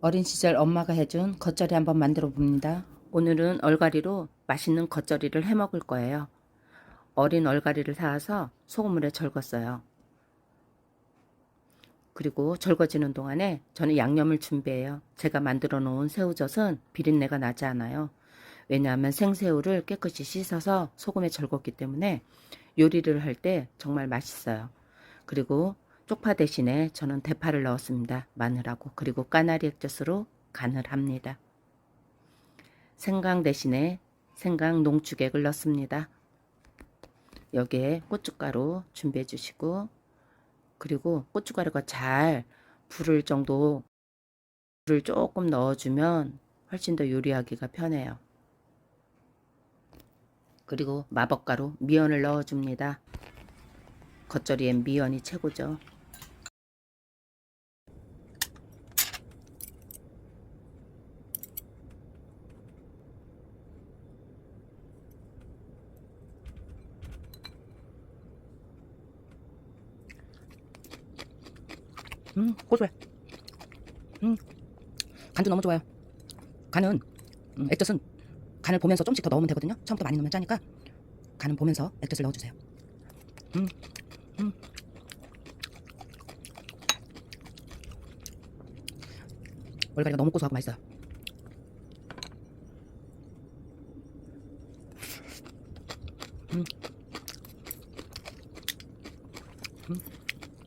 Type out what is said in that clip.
어린 시절 엄마가 해준 겉절이 한번 만들어 봅니다. 오늘은 얼갈이로 맛있는 겉절이를 해 먹을 거예요. 어린 얼갈이를 사와서 소금물에 절궜어요. 그리고 절거지는 동안에 저는 양념을 준비해요. 제가 만들어 놓은 새우젓은 비린내가 나지 않아요. 왜냐하면 생새우를 깨끗이 씻어서 소금에 절궜기 때문에 요리를 할 때 정말 맛있어요. 그리고 쪽파 대신에 저는 대파를 넣었습니다. 마늘하고 그리고 까나리 액젓으로 간을 합니다. 생강 대신에 생강 농축액을 넣습니다. 여기에 고춧가루 준비해 주시고 그리고 고춧가루가 잘 불을 정도 불을 조금 넣어주면 훨씬 더 요리하기가 편해요. 그리고 마법가루 미연을 넣어줍니다. 겉절이엔 미연이 최고죠. 음 고소해 음 간도 너무 좋아요 간은 음, 액젓은 간을 보면서 좀씩 더 넣으면 되거든요 처음부터 많이 넣으면 짜니까 간은 보면서 액젓을 넣어주세요 음, 음. 월가리가 너무 고소하고 맛있어요 음. 음.